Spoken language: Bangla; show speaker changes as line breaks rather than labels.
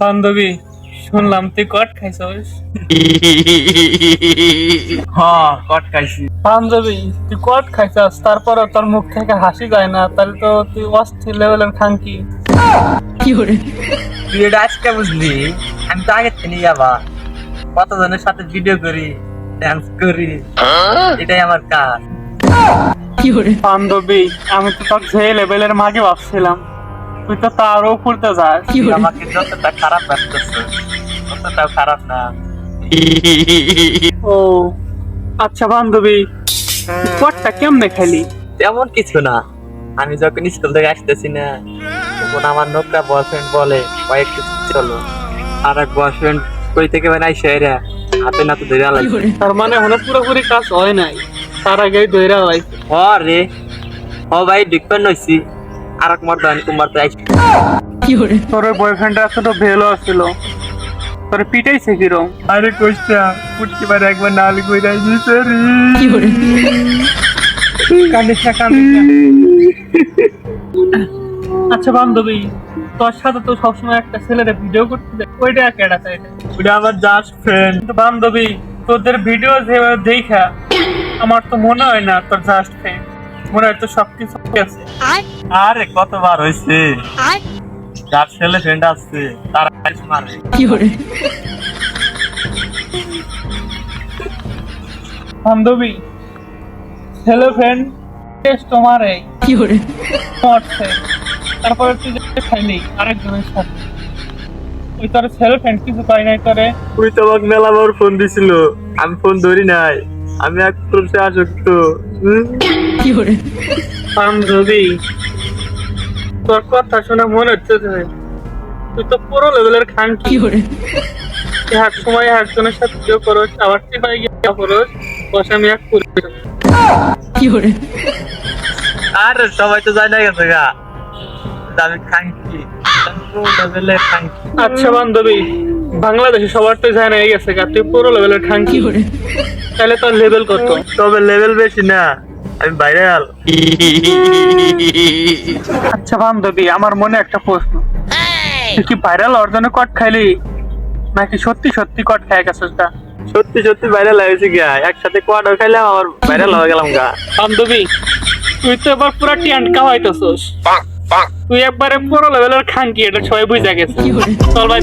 বান্ধবী শুনলাম তুই কট খাইছস।
হ্যাঁ কট খাইছি।
বান্ধবী তুই কট খাইছস তারপরে তোর মুখ থেকে হাসি যায় না তাহলে তো তুই অস্থির লেভেলের খাঙ্কি
তুই এটা আজকে বুঝলি? আমি তো আগে থেকে যাবা কতজনের সাথে ভিডিও করি ডান্স করি এটাই আমার কাজ।
বান্ধবী আমি তো তোর যে লেভেলের মাঝে ভাবছিলাম। তুই তো তারও যাস।
আমাকে যতটা খারাপ লাগতেছ। ততটাও খারাপ না।
ও আচ্ছা বান্ধবী কটটা কেমনে খেলি
তেমন কিছু না। আমি যখন স্কুল থেকে আসতেছি না তখন আমার নোকরা বয়ফ্রেন্ড বলে কয়েকটু চলো। আর এক বয়ফ্রেন্ড কই থেকে বানাই সেরা হাতে নাতে ধরে আলাই
তার মানে হলো পুরোপুরি কাজ হয় নাই। তার আগেই দইরা হয়
ও রে। ও ভাই ডিপেন্ড হইছি। আর এক মর্দ আমি তোমার তো আইছি
তোর বয়ফ্রেন্ড এতটা ভেলো আসছিল তোর পিটাইছে কিরম?
আরে পুটকি একবার নালি কই রাই দিছে রে।
কান্দিস না কান্দিস আচ্ছা বান্ধবী তোর সাথে তো সবসময় একটা ছেলের ভিডিও করতে দেয় ওইটা কেডা চাই
ওটা আমার জাস্ট ফ্রেন্ড
কিন্তু বান্ধবী তোদের ভিডিও যেভাবে দেখা আমার তো মনে হয় না তোর জাস্ট ফ্রেন্ড মনে হয় তো সবকিছু আছে।
আরে কতবার হইছে যার ছেলে ফ্রেন্ড আছে তার আইস মারে।
বান্ধবী ছেলে ফ্রেন্ড তোমার এই। মরছে। তারপরে তুই খাইলি আরেকজনের সাথে। ওই তোর ছেলে ফ্রেন্ড কিছু পাই নাই তোরে?
তুই তো আমাকে মেলা ফোন দিছিল। আমি ফোন ধরি নাই। আমি এক পুরুষে আসক্ত। হুম?
বান্ধবী তোর কথা শুনে মনে হচ্ছে যে তুই তো পুরো লেভেলের খানকি এক সময় একজনের সাথে কেউ করস আবার গিয়ে করস বসে আমি এক করে?
আর সবাই তো যায় না গেছে গা আমি খাঙ্কি
আচ্ছা বান্ধবী বাংলাদেশে সবার তো জানা হয়ে গেছে গা তুই পুরো লেভেলের খানকি তাহলে তোর লেভেল কত?
তবে লেভেল বেশি না। আমি ভাইরাল
আচ্ছা বান্ধবী আমার মনে একটা প্রশ্ন। তুই কি ভাইরাল অর্জনে কট খাইলি? নাকি সত্যি সত্যি কট খাই গেছিস গা?
সত্যি সত্যি ভাইরাল হয়েছে গা। একসাথে কোয়ার্টার খাইলাম আমার ভাইরাল হয়ে গেলাম গা।
বান্ধবী তুই তো এবার পুরো টিয়ান্ট খাওয়াইতেছস তুই একবারে পুরো লেভেলের খানকি এটা সবাই বুঝা গেছে। চল ভাই